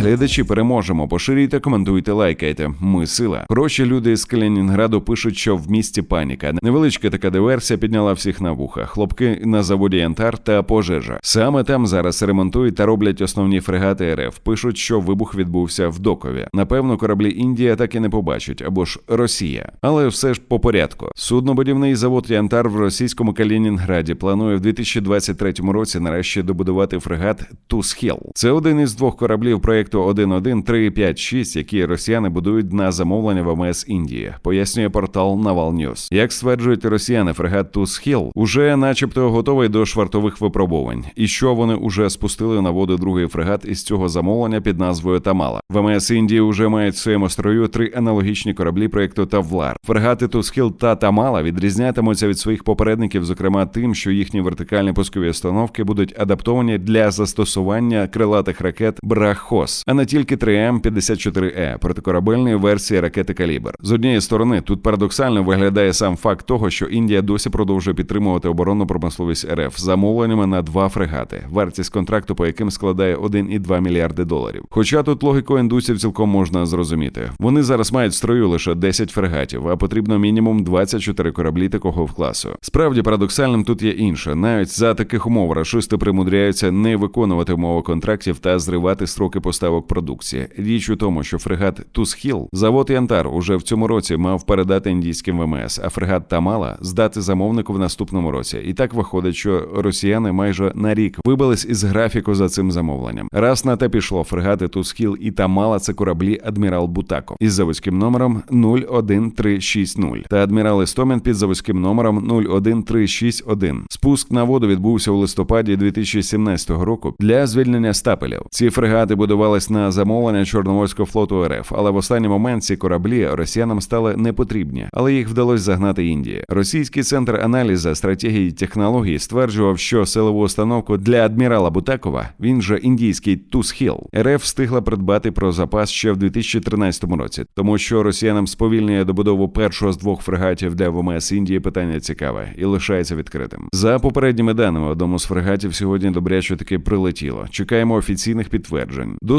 Глядачі переможемо. Поширюйте, коментуйте, лайкайте. Ми сила. Хороші люди з Калінінграду пишуть, що в місті паніка. Невеличка така диверсія підняла всіх на вуха. Хлопки на заводі Янтар та пожежа. Саме там зараз ремонтують та роблять основні фрегати РФ. Пишуть, що вибух відбувся в Докові. Напевно, кораблі Індія так і не побачать або ж Росія. Але все ж по порядку. Суднобудівний завод Янтар в російському Калінінграді планує в 2023 році нарешті добудувати фрегат Тусхіл. Це один із двох кораблів проекту 11356, які росіяни будують на замовлення ВМС Індії. Пояснює портал Naval News. Як стверджують росіяни, фрегат Тусхіл уже, начебто, готовий до швартових випробувань, і що вони уже спустили на воду другий фрегат із цього замовлення під назвою Тамала. ВМС Індії вже мають в своєму строю три аналогічні кораблі проекту Тавлар. Фрегати Тусхіл та Тамала відрізнятимуться від своїх попередників, зокрема тим, що їхні вертикальні пускові установки будуть адаптовані для застосування крилатих ракет Брахос, а не тільки 3М54Е протикорабельної версії ракети Калібр. З однієї сторони, тут парадоксально виглядає сам факт того, що Індія досі продовжує підтримувати оборонну промисловість РФ замовленнями на два фрегати, вартість контракту по яким складає 1,2 мільярди доларів. Хоча тут логіку індусів цілком можна зрозуміти. Вони зараз мають в строю лише 10 фрегатів, а потрібно мінімум 24 кораблі такого в класу. Справді парадоксальним тут є інше. Навіть за таких умов рашисти примудряються не виконувати умови контрактів та зривати строки поставок продукції. Річ у тому, що фрегат Тусхіл, завод Янтар, уже в цьому році мав передати індійським ВМС, а фрегат Тамала здати замовнику в наступному році. І так виходить, що росіяни майже на рік вибились із графіку за цим замовленням. Раз на те пішло фрегати Тусхіл і Тамала це кораблі адмірал Бутако із заводським номером 01360 та адмірал Істомін під заводським номером 01361. Спуск на воду відбувся у листопаді 2017 року для звільнення стапелів. Ці фрегати будувались на замовлення Чорноморського флоту РФ, але в останній момент ці кораблі росіянам стали непотрібні, але їх вдалося загнати Індії. Російський центр аналізу стратегії і технологій стверджував, що силову установку для адмірала Бутакова, він же індійський Тусхіл, РФ встигла придбати про запас ще в 2013 році, тому що росіянам сповільнює добудову першого з двох фрегатів для ВМС Індії питання цікаве і лишається відкритим. За попередніми даними, одному з фрегатів сьогодні добряче таки прилетіло. Чекаємо офіційних підтверджень. До